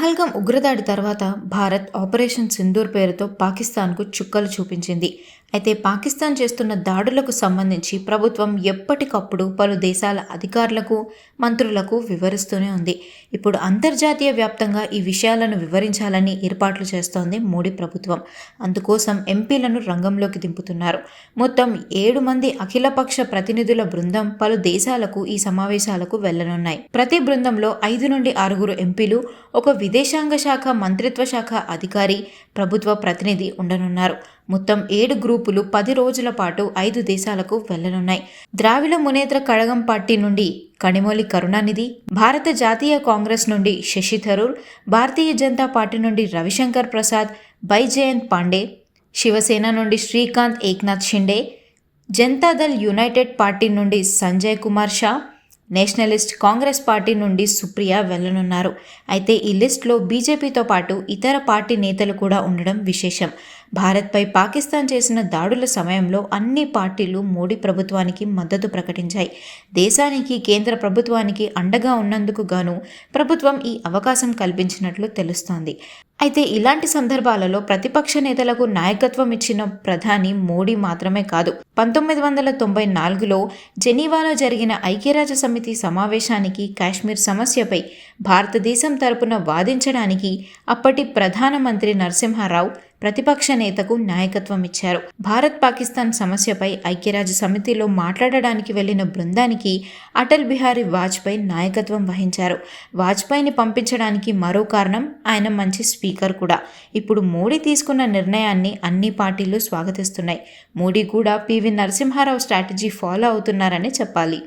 పహల్గాం ఉగ్రదాడి తర్వాత భారత్ ఆపరేషన్ సింధూర్ పేరుతో పాకిస్తాన్కు చుక్కలు చూపించింది. అయితే పాకిస్తాన్ చేస్తున్న దాడులకు సంబంధించి ప్రభుత్వం ఎప్పటికప్పుడు పలు దేశాల అధికారులకు మంత్రులకు వివరిస్తూనే ఉంది. ఇప్పుడు అంతర్జాతీయ వ్యాప్తంగా ఈ విషయాలను వివరించాలని ఏర్పాట్లు చేస్తోంది మోడీ ప్రభుత్వం. అందుకోసం ఎంపీలను రంగంలోకి దింపుతున్నారు. మొత్తం ఏడు మంది అఖిలపక్ష ప్రతినిధుల బృందం పలు దేశాలకు ఈ సమావేశాలకు వెళ్ళనున్నాయి. ప్రతి బృందంలో ఐదు నుండి ఆరుగురు ఎంపీలు ఒక విదేశాంగ శాఖ మంత్రిత్వ శాఖ అధికారి ప్రభుత్వ ప్రతినిధి ఉండనున్నారు. మొత్తం ఏడు గ్రూప్ గ్రూపులు పది రోజుల పాటు ఐదు దేశాలకు వెళ్ళనున్నాయి. ద్రావిడ మునేత్ర కడగం పార్టీ నుండి కణిమోలి కరుణానిధి భారత జాతీయ కాంగ్రెస్ నుండి శశి థరూర్ భారతీయ జనతా పార్టీ నుండి రవిశంకర్ ప్రసాద్ బైజయంత్ పాండే శివసేన నుండి శ్రీకాంత్ ఏక్నాథ్ షిండే జనతాదళ్ యునైటెడ్ పార్టీ నుండి Sanjay Kumar Shah Nationalist Congress Party నుండి సుప్రియ వెళ్ళనున్నారు అయితే ఈ లిస్టులో బీజేపీతో పాటు ఇతర పార్టీ నేతలు కూడా ఉండడం విశేషం. భారత్పై పాకిస్తాన్ చేసిన దాడుల సమయంలో అన్ని పార్టీలు మోడీ ప్రభుత్వానికి మద్దతు ప్రకటించాయి. దేశానికి కేంద్ర ప్రభుత్వానికి అండగా ఉన్నందుకు గాను ప్రభుత్వం ఈ అవకాశం కల్పించినట్లు తెలుస్తోంది. అయితే ఇలాంటి సందర్భాలలో ప్రతిపక్ష నేతలకు నాయకత్వం ఇచ్చిన ప్రధాని మోడీ మాత్రమే కాదు. పంతొమ్మిది వందల తొంభై నాలుగులో జెనీవాలో జరిగిన ఐక్యరాజ్య సమితి సమావేశానికి కాశ్మీర్ సమస్యపై భారతదేశం తరపున వాదించడానికి అప్పటి ప్రధానమంత్రి నరసింహారావు ప్రతిపక్ష నేతకు నాయకత్వం ఇచ్చారు. భారత్ పాకిస్తాన్ సమస్యపై ఐక్యరాజ్య సమితిలో మాట్లాడడానికి వెళ్ళిన బృందానికి అటల్ బిహారీ వాజ్పేయి నాయకత్వం వహించారు. వాజ్పేయిని పంపించడానికి మరో కారణం ఆయన మంచి స్పీకర్ కూడా. ఇప్పుడు మోడీ తీసుకున్న నిర్ణయాన్ని అన్ని పార్టీలు స్వాగతిస్తున్నాయి. మోడీ కూడా పివి నరసింహారావు స్ట్రాటజీ ఫాలో అవుతున్నారని చెప్పాలి.